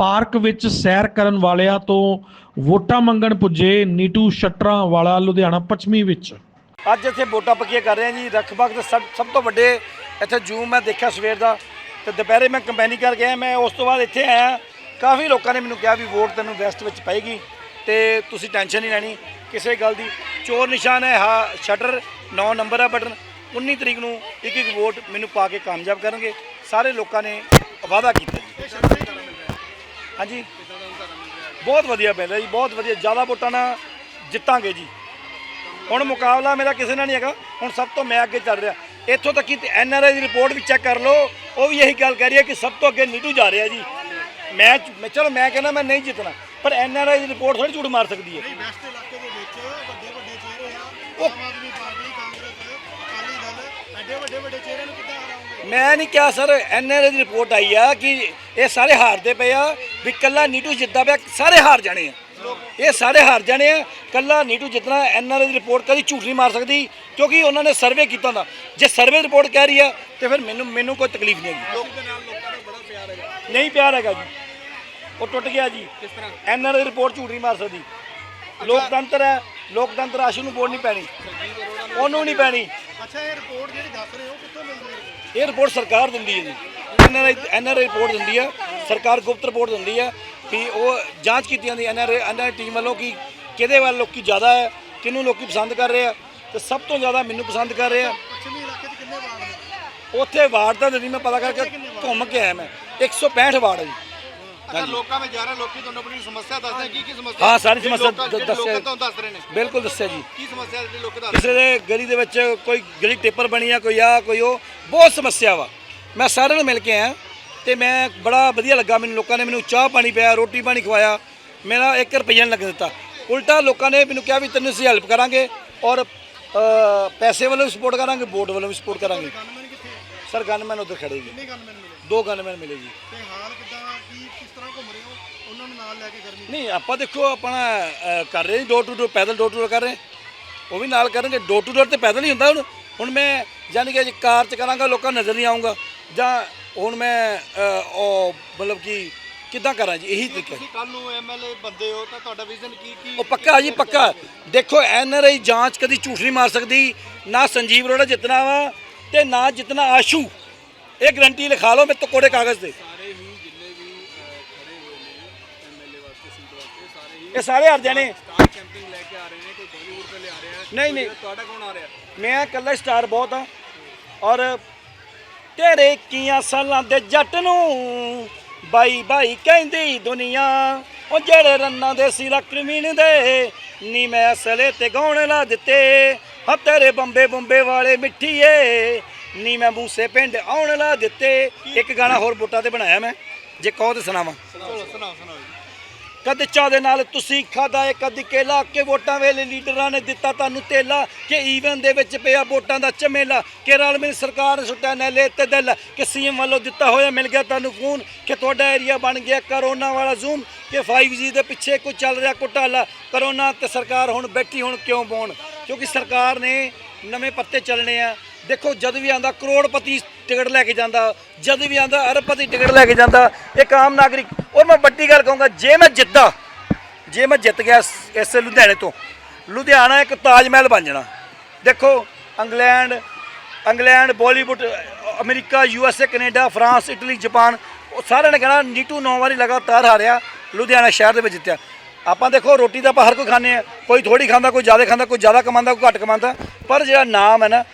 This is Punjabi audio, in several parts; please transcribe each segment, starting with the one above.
ਪਾਰਕ ਵਿੱਚ ਸੈਰ ਕਰਨ ਵਾਲਿਆਂ ਤੋਂ ਵੋਟਾਂ ਮੰਗਣ ਪੁੱਜੇ ਨੀਟੂ ਸ਼ਟਰਾਂ ਵਾਲਾ ਲੁਧਿਆਣਾ ਪੱਛਮੀ ਵਿੱਚ। ਅੱਜ ਇੱਥੇ ਵੋਟਾਂ ਪੱਕੀਆਂ ਕਰ ਰਹੇ ਹਾਂ ਜੀ। ਰਖਬਗ ਦੇ ਸਭ ਸਭ ਤੋਂ ਵੱਡੇ ਇੱਥੇ ਜੂਮ ਮੈਂ ਦੇਖਿਆ ਸਵੇਰ ਦਾ। ਤੇ ਦੁਪਹਿਰੇ ਮੈਂ ਕੰਪੈਨੀ ਕਰ ਗਿਆ। ਮੈਂ ਉਸ ਤੋਂ ਬਾਅਦ ਇੱਥੇ ਆਇਆ। ਕਾਫੀ ਲੋਕਾਂ ਨੇ ਮੈਨੂੰ ਕਿਹਾ ਵੀ ਵੋਟ ਤੈਨੂੰ ਵੈਸਟ ਵਿੱਚ ਪਏਗੀ। ਤੇ ਤੁਸੀਂ ਟੈਨਸ਼ਨ ਨਹੀਂ ਲੈਣੀ। ਕਿਸੇ ਗੱਲ ਦੀ ਚੋਰ ਨਿਸ਼ਾਨ ਹੈ। ਹਾਂ ਸ਼ਟਰ 9 ਨੰਬਰ ਹੈ ਬਟਨ। 19 ਤਰੀਕ ਨੂੰ ਇੱਕ ਇੱਕ ਵੋਟ ਮੈਨੂੰ ਪਾ ਕੇ ਕਾਮਯਾਬ ਕਰਨਗੇ। ਸਾਰੇ ਲੋਕਾਂ ਨੇ ਵਾਅਦਾ ਕੀਤਾ ਜੀ। ਹਾਂਜੀ। ਬਹੁਤ ਵਧੀਆ ਮਿਲ ਰਿਹਾ ਜੀ ਬਹੁਤ ਵਧੀਆ। ਜ਼ਿਆਦਾ ਵੋਟਾਂ ਨਾਲ ਜਿੱਤਾਂਗੇ ਜੀ। ਹੁਣ ਮੁਕਾਬਲਾ ਮੇਰਾ ਕਿਸੇ ਨਾਲ ਨਹੀਂ ਹੈਗਾ। ਹੁਣ ਸਭ ਤੋਂ ਮੈਂ ਅੱਗੇ ਚੱਲ ਰਿਹਾ। ਇੱਥੋਂ ਤੱਕ ਕਿ ਐਨਆਰਆਈ ਦੀ ਰਿਪੋਰਟ ਵੀ ਚੈੱਕ ਕਰ ਲਓ। ਉਹ ਵੀ ਇਹੀ ਗੱਲ ਕਹਿ ਰਹੀ ਹੈ ਕਿ ਸਭ ਤੋਂ ਅੱਗੇ ਨੀਟੂ ਜਾ ਰਿਹਾ ਜੀ। ਮੈਂ ਮੈਂ ਚਲੋ ਮੈਂ ਕਹਿੰਦਾ ਮੈਂ ਨਹੀਂ ਜਿੱਤਣਾ। ਪਰ ਐਨਆਰਆਈ ਦੀ ਰਿਪੋਰਟ ਥੋੜੀ ਝੂਠ ਮਾਰ ਸਕਦੀ ਹੈ। ਵੈਸਟ ਇਲਾਕੇ ਦੇ ਵਿੱਚ ਵੱਡੇ ਵੱਡੇ ਚਿਹਰੇ ਆ। ਉਹ- ਆਮ ਆਦਮੀ ਪਾਰਟੀ ਕਾਂਗਰਸ ਅਕਾਲੀ ਦਲ ਐਡੇ ਵੱਡੇ ਵੱਡੇ ਚਿਹਰਿਆਂ ਨੂੰ ਕਿੱਦਾਂ ਮੈਂ ਨਹੀਂ ਕਿਹਾ ਸਰ ਐਨਆਰਆਈ ਦੀ ਰਿਪੋਰਟ ਆਈ ਆ ਕਿ ਇਹ ਸਾਰੇ ਹਾਰਦੇ ਪਏ ਆ ਵੀ ਕੱਲਾ ਨੀਟੂ ਜਿੱਤਦਾ ਪਿਆ ਸਾਰੇ ਹਾਰ ਜਾਣੇ ਆ। ਇਹ ਸਾਰੇ ਹਾਰ ਜਾਣੇ ਆ ਕੱਲਾ ਨੀਟੂ ਜਿੱਤਣਾ ਐਨਆਰਆਈ ਦੀ ਰਿਪੋਰਟ ਕਦੀ ਝੂਠ ਨਹੀਂ ਮਾਰ ਸਕਦੀ ਕਿਉਂਕਿ ਉਹਨਾਂ ਨੇ ਸਰਵੇ ਕੀਤਾ ਹੁੰਦਾ। ਜੇ ਸਰਵੇ ਰਿਪੋਰਟ ਕਹਿ ਰਹੀ ਆ ਤੇ ਫਿਰ ਮੈਨੂੰ ਮੈਨੂੰ ਕੋਈ ਤਕਲੀਫ ਨਹੀਂ ਹੈਗੀ। ਦੇ ਦਾ ਨਹੀਂ ਪਿਆਰ ਹੈਗਾ ਜੀ। ਉਹ ਟੁੱਟ ਗਿਆ ਜੀ। ਕਿਸ ਤਰ੍ਹਾਂ? ਐਨਆਰਆਈ ਰਿਪੋਰਟ ਝੂਠ ਨਹੀਂ ਮਾਰ ਸਕਦੀ। ਲੋਕਤੰਤਰ ਹੈ ਲੋਕਤੰਤਰ ਆਸ਼ੂ ਨੂੰ ਵੋਟ ਨਹੀਂ ਪੈਣੀ। ਉਹਨੂੰ ਨਹੀਂ ਪੈਣੀ। ਅੱਛਾ ਇਹ ਰਿਪੋਰਟ ਜਿਹੜੀ ਦੱਸ ਰਹੇ ਹੋ ਕਿੱਥੋਂ ਮਿਲਦੀ ਹੈ? ਇਹ ਰਿਪੋਰਟ ਸਰਕਾਰ ਦਿੰਦੀ ਹੈ ਜੀ। ਐਨਆਰਆਈ ਐਨਆਰਆਈ ਰਿਪੋਰਟ ਦਿੰਦੀ ਹੈ। ਸਰਕਾਰ ਗੁਪਤ ਰਿਪੋਰਟ ਦਿੰਦੀ ਹੈ ਵੀ ਉਹ ਜਾਂਚ ਕੀਤੀ ਜਾਂਦੀ ਐਨਆਰਆਈ ਐਨਆਰਆਈ ਟੀਮ ਵੱਲੋਂ ਕਿ ਕਿਹਦੇ ਵੱਲ ਲੋਕੀ ਜ਼ਿਆਦਾ ਹੈ ਕਿਹਨੂੰ ਲੋਕੀ ਪਸੰਦ ਕਰ ਰਹੇ ਆ ਤੇ ਸਭ ਤੋਂ ਜ਼ਿਆਦਾ ਮੈਨੂੰ ਪਸੰਦ ਕਰ ਰਹੇ ਆ। ਉੱਥੇ ਵਾਰਡ ਤਾਂ ਨਹੀਂ ਮੈਂ ਪਤਾ ਕਰਕੇ ਘੁੰਮ ਕੇ ਆਇਆ ਮੈਂ। 165 ਵਾਰਡ ਹੈ ਜੀ। ਅੱਛਾ ਲੋਕਾਂ ਵਿੱਚ ਜਾ ਰਹੇ ਲੋਕੀ ਤੁਹਾਨੂੰ ਆਪਣੀ ਸਮੱਸਿਆ ਦੱਸਦੇ ਕੀ ਕੀ ਸਮੱਸਿਆ? ਹਾਂ, ਸਾਰੀ ਸਮੱਸਿਆ ਦ- ਦੱਸਿਆ। ਲੋਕਾਂ ਤੁਹਾਨੂੰ ਦੱਸ ਰਹੇ ਨੇ। ਬਿਲਕੁਲ ਦੱਸਿਆ ਜੀ। ਕੀ ਸਮੱਸਿਆ ਜਿਹੜੀ ਲੋਕ ਦੱਸ ਕਿਸੇ ਦੇ ਗਲੀ ਦੇ ਵਿੱਚ ਕੋਈ ਗਲੀ ਟਿੱਪਰ ਬਣੀ ਆ ਕੋਈ ਆ ਕੋਈ ਉਹ ਬਹੁਤ ਸਮੱਸਿਆ ਵਾ। ਮੈਂ ਸਾਰਿਆਂ ਨੂੰ ਮਿਲ ਕੇ ਆਇਆ ਤੇ ਮੈਂ ਬੜਾ ਵਧੀਆ ਲੱਗਾ ਮੈਨੂੰ। ਲੋਕਾਂ ਨੇ ਮੈਨੂੰ ਚਾਹ ਪਾਣੀ ਪਿਆ ਰੋਟੀ ਪਾਣੀ ਖਵਾਇਆ। ਮੇਰਾ 1 ਰੁਪਈਆ ਨਹੀਂ ਲੱਗ ਦਿੱਤਾ। ਉਲਟਾ ਲੋਕਾਂ ਨੇ ਮੈਨੂੰ ਕਿਹਾ ਵੀ ਤੈਨੂੰ ਅਸੀਂ ਹੈਲਪ ਕਰਾਂਗੇ ਔਰ ਪੈਸੇ ਵੱਲੋਂ ਵੀ ਸਪੋਰਟ ਕਰਾਂਗੇ ਵੋਟ ਵੱਲੋਂ ਵੀ ਸਪੋਰਟ ਕਰਾਂਗੇ। ਸਰ ਗਨਮੈਨ ਉੱਧਰ ਖੜੇ ਜੀ। ਦੋ ਗਨਮੈਨ ਮਿਲੇ ਜੀ। ਤੇ ਹਾਲ ਕਿੱਦਾਂ ਕੀ ਕਿਸ ਤਰ੍ਹਾਂ ਘੁੰਮ ਰਹੇ ਹੋ? ਉਹਨਾਂ ਨੂੰ ਨਾਲ ਲੈ ਕੇ ਗਰਮੀ ਨਹੀਂ ਆਪਾਂ ਦੇਖੋ ਆਪਣਾ ਕਰ ਰਹੇ ਡੋਰ ਟੂ ਡੋਰ ਪੈਦਲ ਡੋਰ ਟੂ ਡੋਰ ਕਰ ਰਹੇ। ਉਹ ਵੀ ਨਾਲ ਕਰਨਗੇ। ਡੋਰ ਟੂ ਡੋਰ ਤੇ ਪੈਦਲ ਹੀ ਹੁੰਦਾ ਹੁਣ। ਹੁਣ ਮੈਂ ਜਾਨੀ ਕਿ ਜੇ ਕਾਰ ਚ ਕਰਾਂਗਾ ਲੋਕਾਂ ਨਜ਼ਰ ਨਹੀਂ ਆਉਂਗਾ ਜਾਂ ਹੁਣ ਮੈਂ ਅ, ਉਹ ਮਤਲਬ ਕਿ ਕਿੱਦਾਂ ਕਰਾਂ ਜੀ? ਇਹੀ ਤਰੀਕਾ ਤੁਸੀਂ ਕੱਲ ਨੂੰ ਐਮਐਲਏ ਬੰਦੇ ਹੋ ਤਾਂ ਤੁਹਾਡਾ ਵਿਜ਼ਨ ਕੀ ਕੀ ਉਹ ਪੱਕਾ ਜੀ ਪੱਕਾ। ਦੇਖੋ ਐਨਆਰਆਈ ਜਾਂਚ ਕਦੀ ਝੂਠ ਨਹੀਂ ਮਾਰ ਸਕਦੀ। ਨਾ ਸੰਜੀਵ ਅਰੋੜਾ ਜਿੱਤਣਾ ਵਾ ਤੇ ਨਾ ਜਿੱਤਣਾ ਆਸ਼ੂ। ਇਹ ਗਰੰਟੀ ਲਿਖਾ ਲਓ ਮੇਰੇ ਤੋਂ ਕੋੜੇ ਕਾਗਜ਼ ਤੇ। ਸਾਰੇ ਹੀ ਜਿੰਨੇ ਵੀ ਖੜੇ ਹੋਏ ਨੇ ਐਮਐਲਏ ਵਾਸਤੇ ਸੀਟ ਵਾਸਤੇ ਸਾਰੇ ਹੀ ਇਹ ਸਾਰੇ ਹਾਰ ਜਾਣੇ। ਸਟਾਰ ਕੈਂਪਿੰਗ ਲੈ ਕੇ ਆ ਰਹੇ ਨੇ ਕੋਈ ਬਾਲੀਵੁੱਡ ਤੋਂ ਲਿਆ ਰਿਹਾ ਨਹੀਂ ਨਹੀਂ। ਤੁਹਾਡਾ ਕੌਣ ਆ ਰਿਹਾ? ਮੈਂ ਇਕੱਲਾ ਸਟਾਰ ਬਹੁਤ ਆ ਔਰ ਤੇਰੇ ਕੀਆਂ ਸਾਲਾਂ ਦੇ ਜੱਟ ਨੂੰ ਬਾਈ ਬਾਈ ਕਹਿੰਦੀ ਦੁਨੀਆ, ਉਹ ਜਿਹੜੇ ਰੰਨਾਂ ਦੇ ਸੀ ਲਕਮੀਨ ਦੇ, ਨੀ ਮੈਂ ਅਸਲੇ ਤੇ ਗਾਉਣ ਲਾ ਦਿੱਤੇ। ਹਾ, ਤੇਰੇ ਬੰਬੇ ਬੰਬੇ ਵਾਲੇ ਮਿੱਠੀਏ, ਨੀ ਮੈਂ ਬੂਸੇ ਪਿੰਡ ਆਉਣ ਲਾ ਦਿੱਤੇ। ਇੱਕ ਗਾਣਾ ਹੋਰ ਬੁੱਟਾ ਤੇ ਬਣਾਇਆ ਮੈਂ, ਜੇ ਕਹੋ ਤੇ ਸੁਣਾਵਾਂ। ਚਲੋ ਸੁਣਾਓ ਸੁਣਾਓ ਕਦੇ ਚਾਹ ਦੇ ਨਾਲ ਤੁਸੀਂ ਖਾਦਾ ਏ ਕਦ ਕੇਲਾ, ਕਿ ਵੋਟਾਂ ਵੇਲੇ ਲੀਡਰਾਂ ਨੇ ਦਿੱਤਾ ਤੁਹਾਨੂੰ ਤੇਲਾ ਕਿ ਈਵਨ ਦੇ ਵਿੱਚ ਪਿਆ ਵੋਟਾਂ ਦਾ ਝਮੇਲਾ, ਕਿ ਰਲ ਮਿਲ ਸਰਕਾਰ ਨੇ ਸੁੱਟਿਆ ਨੈਲੇ ਤੇ ਦਿਲ, ਕਿ ਸੀਐਮ ਵੱਲੋਂ ਦਿੱਤਾ ਹੋਇਆ ਮਿਲ ਗਿਆ ਤੁਹਾਨੂੰ ਫੋਨ, ਕਿ ਤੁਹਾਡਾ ਏਰੀਆ ਬਣ ਗਿਆ ਕਰੋਨਾ ਵਾਲਾ ਜ਼ੂਮ, ਕਿ 5G ਦੇ ਪਿੱਛੇ ਕੋਈ ਚੱਲ ਰਿਹਾ ਘੁਟਾਲਾ, ਕਰੋਨਾ ਤੇ ਸਰਕਾਰ ਹੁਣ ਬੈਠੀ, ਹੁਣ ਕਿਉਂ ਬੋਣ? ਕਿਉਂਕਿ ਸਰਕਾਰ ਨੇ ਨਵੇਂ ਪੱਤੇ ਚੱਲਣੇ ਆ ਦੇਖੋ, ਜਦ ਵੀ ਆਂਦਾ ਕਰੋੜਪਤੀ ਟਿਕਟ ਲੈ ਕੇ ਜਾਂਦਾ, ਜਦ ਵੀ ਆਂਦਾ ਅਰਬਪਤੀ ਟਿਕਟ ਲੈ ਕੇ ਜਾਂਦਾ, ਇੱਕ ਆਮ ਨਾਗਰਿਕ, ਔਰ ਮੈਂ ਵੱਡੀ ਗੱਲ ਕਹੂੰਗਾ, ਜੇ ਮੈਂ ਜਿੱਤਾਂ, ਜੇ ਮੈਂ ਜਿੱਤ ਗਿਆ ਇਸ- ਲੁਧਿਆਣੇ ਤੋਂ, ਲੁਧਿਆਣਾ ਇੱਕ ਤਾਜ ਮਹਿਲ ਬਣ ਜਾਣਾ। ਦੇਖੋ, England England, Bollywood, America, U S A, Canada, France, Italy, Japan, ਉਹ ਸਾਰਿਆਂ ਨੇ ਕਹਿਣਾ, ਨੀਟੂ ਨੌ ਵਾਰੀ ਲਗਾਤਾਰ ਹਾਰਿਆ, ਲੁਧਿਆਣਾ ਸ਼ਹਿਰ ਦੇ ਵਿੱਚ ਜਿੱਤਿਆ। ਆਪਾਂ ਦੇਖੋ, ਰੋਟੀ ਤਾਂ ਆਪਾਂ ਹਰ ਕੋਈ ਖਾਂਦੇ ਆ, ਕੋਈ ਥੋੜੀ ਖਾਂਦਾ, ਕੋਈ ਜ਼ਿਆਦਾ ਖਾਂਦਾ, ਕੋਈ ਜ਼ਿਆਦਾ ਕਮਾਉਂਦਾ ਕੋਈ ਘੱਟ ਕਮਾਉਂਦਾ ਪਰ ਜਿਹੜਾ ਨਾਮ ਹੈ ਨਾ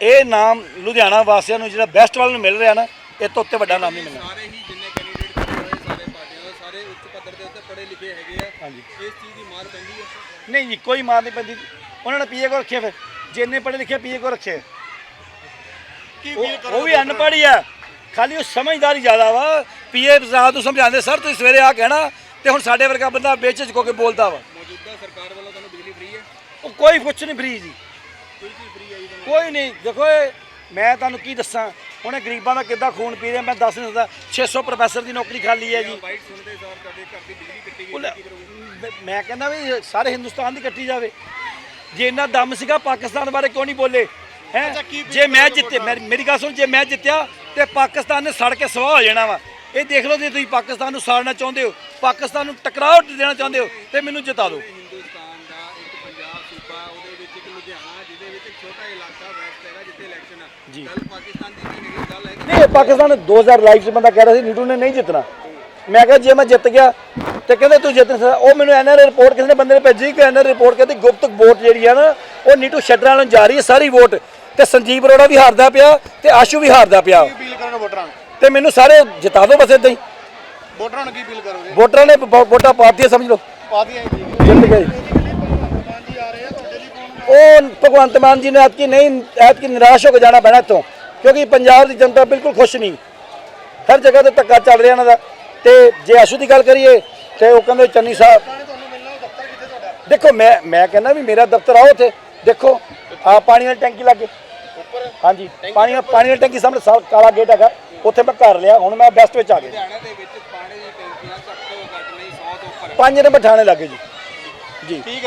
ਇਹ ਨਾਮ ਲੁਧਿਆਣਾ ਵਾਸੀਆਂ ਨੂੰ ਜਿਹੜਾ ਬੈਸਟ ਵਾਲ ਨੂੰ ਮਿਲ ਰਿਹਾ ਨਾ ਇਹ ਤੋਂ ਉੱਤੇ ਵੱਡਾ ਨਾਮ ਨਹੀਂ ਮਿਲਣਾ। ਸਾਰੇ ਹੀ ਜਿੰਨੇ ਕੈਂਡੀਡੇਟ ਖੜੇ ਹੋਏ ਸਾਰੇ ਪਾਰਟੀਆਂ ਦੇ ਸਾਰੇ ਉੱਚ ਪੱਧਰ ਦੇ ਉੱਤੇ ਪੜ੍ਹੇ ਲਿਖੇ ਹੈਗੇ ਆ। ਹਾਂਜੀ। ਇਸ ਚੀਜ਼ ਦੀ ਮਾਰ ਪੈਂਦੀ ਹੈ ਨਹੀਂ ਜੀ ਕੋਈ ਮਾਰ ਨਹੀਂ ਪੈਂਦੀ। ਉਹਨਾਂ ਨੇ ਪੀਏ ਕੋ ਰੱਖਿਆ ਫਿਰ। ਜਿੰਨੇ ਪੜ੍ਹੇ ਲਿਖੇ ਪੀਏ ਕੋ ਰੱਖੇ। ਕੀ ਉਹ ਉਹ ਵੀ ਅਨਪੜ੍ਹ ਹੀ ਆ। ਖਾਲੀ ਉਹ ਸਮਝਦਾਰੀ ਜ਼ਿਆਦਾ ਵਾ। ਪੀਏ ਬਜ਼ਾਦ ਨੂੰ ਸਮਝਾਉਂਦੇ ਸਰ ਤੁਸੀਂ ਸਵੇਰੇ ਆ ਕਹਿਣਾ ਤੇ ਹੁਣ ਸਾਡੇ ਵਰਗਾ ਬੰਦਾ ਬੇਚਜ ਕੋ ਕੇ ਬੋਲਦਾ ਵਾ। ਮੌਜੂਦਾ ਸਰਕਾਰ ਵੱਲੋਂ ਤੁਹਾਨੂੰ ਬਿਜਲੀ ਫ੍ਰੀ ਹੈ? ਉਹ ਕੋਈ ਕੁਛ ਨਹੀਂ ਫਰੀ ਜੀ। ਕੋਈ ਨਹੀਂ ਦੇਖੋ ਇਹ ਮੈਂ ਤੁਹਾਨੂੰ ਕੀ ਦੱਸਾਂ ਹੁਣ ਇਹ ਗਰੀਬਾਂ ਦਾ ਕਿੱਦਾਂ ਖੂਨ ਪੀ ਰਿਹਾ ਮੈਂ ਦੱਸ ਨਹੀਂ ਸਕਦਾ 600 ਪ੍ਰੋਫੈਸਰ ਦੀ ਨੌਕਰੀ ਖਾਲੀ ਹੈ ਜੀ। ਬਾਈਟ ਸੁਣਦੇ ਸਾਰ ਤੁਹਾਡੇ ਘਰ ਦੀ ਬਿਜਲੀ ਕੱਟੀ ਗਈ ਉਹ ਲੈ- ਕੀ ਕਰੋਗੇ? ਮੈਂ- ਕਹਿੰਦਾ ਵੀ ਸਾਰੇ ਹਿੰਦੁਸਤਾਨ ਦੀ ਕੱਟੀ ਜਾਵੇ। ਜੇ ਇੰਨਾ ਦਮ ਸੀਗਾ ਪਾਕਿਸਤਾਨ ਬਾਰੇ ਕਿਉਂ ਨਹੀਂ ਬੋਲੇ? ਹੈ? ਜੇ ਮੈਂ ਜਿੱਤੇ ਮੇਰੀ ਮੇਰੀ ਗੱਲ ਸੁਣ ਜੇ ਮੈਂ ਜਿੱਤਿਆ ਤੇ ਪਾਕਿਸਤਾਨ ਨੇ ਸੜ ਕੇ ਸਵਾਹ ਹੋ ਜਾਣਾ ਵਾ। ਇਹ ਦੇਖ ਲਓ ਜੇ ਤੁਸੀਂ ਪਾਕਿਸਤਾਨ ਨੂੰ ਸਾੜਨਾ ਚਾਹੁੰਦੇ ਹੋ ਪਾਕਿਸਤਾਨ ਨੂੰ ਟਕਰਾਓ ਦੇਣਾ ਚਾਹੁੰਦੇ ਹੋ ਤੇ ਮੈਨੂੰ ਜਿਤਾ ਦਿਓ ਹਿੰਦੁਸਤਾਨ ਦਾ ਇੱਕ ਪੰਜਾਬ ਸੂਬਾ ਉਹਦੇ ਵਿੱਚ ਇੱਕ ਲੁਧਿਆਣਾ ਜਿਹਦੇ ਵਿੱਚ ਇੱਕ ਛੋਟਾ ਇਲਾਕਾ ਵੈਸਟ ਹੈਗਾ ਜਿੱਥੇ ਇਲੈਕਸ਼ਨ ਆ। ਜੀ। ਗੱਲ ਪਾਕਿਸਤਾਨ ਦੀ ਨਹੀਂ ਹੈਗੀ ਗੱਲ ਹੈ ਕਿ ਨਹੀਂ ਪਾਕਿਸਤਾਨ 2000 ਲਾਈਵ 'ਚ ਬੰਦਾ ਕਹਿ ਰਿਹਾ ਸੀ ਨੀਟੂ ਨੇ ਨਹੀਂ ਜਿੱਤਣਾ। ਮੈਂ ਕਿਹਾ ਜੇ ਮੈਂ ਜਿੱਤ ਗਿਆ ਤੇ ਕਹਿੰਦੇ ਤੂੰ ਜਿੱਤ ਨਹੀਂ ਸਕਦਾ। ਉਹ ਮੈਨੂੰ ਐਨਆਰ ਰਿਪੋਰਟ ਕਿਸੇ ਨੇ ਬੰਦੇ ਨੇ ਭੇਜੀ ਕਿ ਐਨਆਰ ਰਿਪੋਰਟ ਕਹਿੰਦੀ ਗੁਪਤ ਵੋਟ ਜਿਹੜੀ ਆ ਨਾ ਉਹ ਨੀਟੂ ਸ਼ਟਰਾਂ ਨੂੰ ਜਾ ਰਹੀ ਹੈ ਸਾਰੀ ਵੋਟ ਤੇ ਸੰਜੀਵ ਅਰੋੜਾ ਵੀ ਹਾਰਦਾ ਪਿਆ ਤੇ ਆਸ਼ੂ ਵੀ ਹਾਰਦਾ ਪਿਆ। ਕੀ ਅਪੀਲ ਕਰਨ ਵੋਟਰਾਂ ਨੂੰ? ਤੇ ਮੈਨੂੰ ਸਾਰੇ ਜਿਤਾ ਦਿਓ ਬਸ ਇਦਾਂ ਹੀ। ਵੋਟਰਾਂ ਨੂੰ ਕੀ ਅਪੀਲ ਕਰੋਗੇ? ਵੋਟਰਾਂ ਨੇ ਵੋ- ਵੋਟਾਂ ਪਾਤੀਆਂ ਸਮਝ ਲਓ। ਪਾ ਦੀਆਂ ਜੀ ਜਿੱਤ ਗਏ ਜੀ ਆ ਰਹੇ ਆ ਤੁਹਾਡੇ ਲਈ ਕੌਣ ਉਹ ਭਗਵੰਤ ਮਾਨ ਜੀ ਨੇ ਐਤਕੀ ਨਹੀਂ ਐਤਕੀ ਨਿਰਾਸ਼ ਹੋ ਕੇ ਜਾਣਾ ਪੈਣਾ ਇੱਥੋਂ ਕਿਉਂਕਿ ਪੰਜਾਬ ਦੀ ਜਨਤਾ ਬਿਲਕੁਲ ਖੁਸ਼ ਨਹੀਂ। ਹਰ ਜਗ੍ਹਾ ਤੇ ਧੱਕਾ ਚੱਲ ਰਿਹਾ ਇਹਨਾਂ ਦਾ। ਤੇ ਜੇ ਆਸ਼ੂ ਦੀ ਗੱਲ ਕਰੀਏ ਤੇ ਉਹ ਕਹਿੰਦੇ ਚੰਨੀ ਸਾਹਿਬ ਦੇਖੋ ਮੈਂ ਮੈਂ ਕਹਿੰਦਾ ਵੀ ਮੇਰਾ ਦਫ਼ਤਰ ਆਓ ਉੱਥੇ। ਦੇਖੋ ਆ ਪਾਣੀ ਵਾਲੀ ਟੈਂਕੀ ਲੱਗੇ। ਹਾਂਜੀ ਪਾਣੀ ਪਾਣੀ ਵਾਲੀ ਟੈਂਕੀ ਸਾਹਮਣੇ ਸਾ- ਕਾਲਾ ਗੇਟ ਹੈਗਾ। ਉੱਥੇ ਮੈਂ ਘਰ ਲਿਆ ਹੁਣ ਮੈਂ ਬੈਸਟ ਵਿੱਚ ਆ ਗਿਆ। ਲੁਧਿਆਣਾ ਦੇ ਵਿੱਚ ਪਾਣੀ ਦੀ ਟੈਂਕੀਆਂ ਘੱਟ ਤੋਂ ਘੱਟ ਨਹੀਂ 100 ਤੋਂ ਉੱਪਰ। ਪੰਜ ਨੰਬਰ ਥਾਣੇ ਲੱਗੇ ਜੀ। ਜੀ। ਠੀਕ ਹੈ